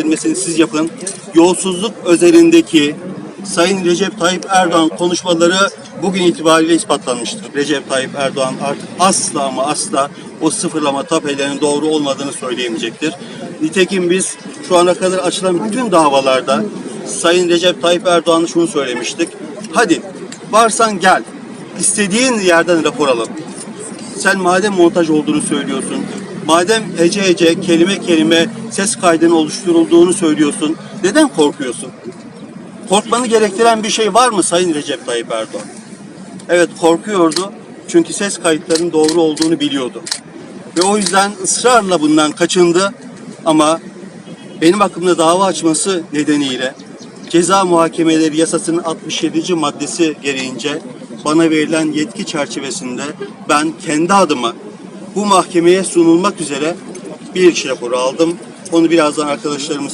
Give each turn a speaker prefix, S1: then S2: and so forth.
S1: Bilmesini siz yapın. Yolsuzluk özelindeki Sayın Recep Tayyip Erdoğan konuşmaları bugün itibariyle ispatlanmıştır. Recep Tayyip Erdoğan artık asla ama asla o sıfırlama tapelerinin doğru olmadığını söyleyemeyecektir. Nitekim biz şu ana kadar açılan bütün davalarda Sayın Recep Tayyip Erdoğan'a şunu söylemiştik. Hadi varsan gel. İstediğin yerden rapor alalım. Sen madem montaj olduğunu söylüyorsun, madem ece ece, kelime kelime ses kaydının oluşturulduğunu söylüyorsun, neden korkuyorsun? Korkmanı gerektiren bir şey var mı Sayın Recep Tayyip Erdoğan? Evet korkuyordu çünkü ses kayıtlarının doğru olduğunu biliyordu. Ve o yüzden ısrarla bundan kaçındı ama benim hakkımda dava açması nedeniyle ceza muhakemeleri yasasının 67. maddesi gereğince bana verilen yetki çerçevesinde ben kendi adıma bu mahkemeye sunulmak üzere bir iş raporu aldım. Onu birazdan arkadaşlarımız